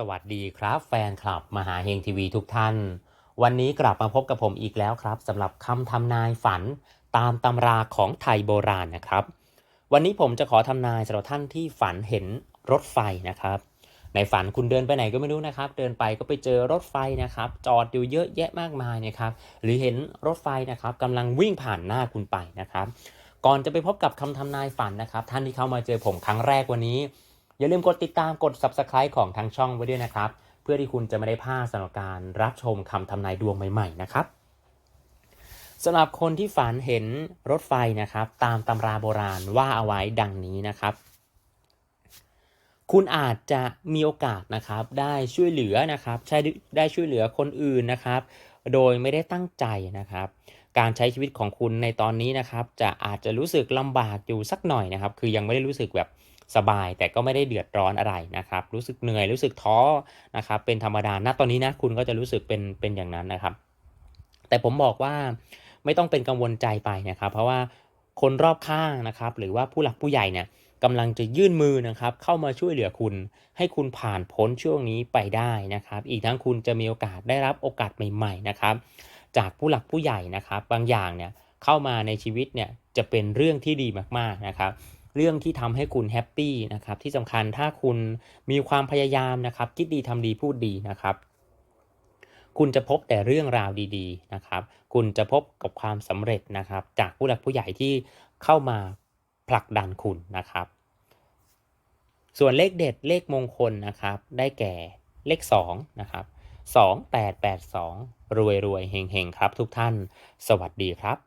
สวัสดีครับแฟนคลับมหาเฮงทีวีทุกท่าน วันนี้กลับมาพบกับผมอีกแล้วครับสำหรับคำทำนายฝันตามตำราของไทยโบราณนะครับ วันนี้ผมจะขอทำนายสำหรับท่านที่ฝันเห็นรถไฟนะครับ ในฝันคุณเดินไปไหนก็ไม่รู้นะครับ เดินไปก็ไปเจอรถไฟนะครับ จอดอยู่เยอะแยะมากมายนะครับ หรือเห็นรถไฟนะครับกำลังวิ่งผ่านหน้าคุณไปนะครับ ก่อนจะไปพบกับคำทำนายฝันนะครับ ท่านที่เข้ามาเจอผมครั้งแรกวันนี้ อย่าลืมกดติดตามกด subscribe ของทางช่องไว้ด้วยนะครับ เพื่อที่คุณจะไม่ได้พลาดสำหรับการรับชมคำทำนายดวงใหม่ๆนะครับสำหรับคนที่ฝันเห็นรถไฟนะครับ ตามตำราโบราณว่าเอาไว้ดังนี้นะครับ คุณอาจจะมีโอกาสนะครับได้ช่วยเหลือนะครับใช้ได้ช่วยเหลือคนอื่นนะครับ โดยไม่ได้ตั้งใจนะครับ การใช้ชีวิตของคุณในตอนนี้นะครับ จะอาจจะรู้สึกลำบากอยู่สักหน่อยนะครับ คือยังไม่ได้รู้สึกแบบสบายแต่ก็ไม่ได้เดือดร้อนอะไรนะครับ รู้สึกเหนื่อยรู้สึกท้อนะครับ เป็นธรรมดาณตอนนี้นะคุณก็จะรู้สึกเป็นเป็นอย่างนั้นนะครับ แต่ผมบอกว่าไม่ต้องเป็นกังวลใจไปนะครับ เพราะว่าคนรอบข้างนะครับ หรือว่าผู้หลักผู้ใหญ่เนี่ย กำลังจะยื่นมือนะครับเข้ามาช่วยเหลือคุณ ให้คุณผ่านพ้นช่วงนี้ไปได้นะครับ อีกทั้งคุณจะมีโอกาสได้รับโอกาสใหม่ ๆนะครับ จากผู้หลักผู้ใหญ่นะครับ บางอย่างเนี่ยเข้ามาในชีวิตเนี่ยจะเป็นเรื่องที่ดีมากๆนะครับเรื่องที่ทำให้คุณแฮปปี้นะครับที่สำคัญถ้าคุณมีความพยายามนะครับคิดดีทำดีพูดดีนะครับ คุณจะพบแต่เรื่องราวดีๆนะครับ คุณจะพบกับความสำเร็จนะครับ จากผู้หลักผู้ใหญ่ที่เข้ามา ผลักดันคุณนะครับ ส่วนเลขเด็ดเลขมงคลนะครับ ได้แก่เลข2นะครับ2882 รวยรวยเฮงเฮงครับทุกท่าน สวัสดีครับ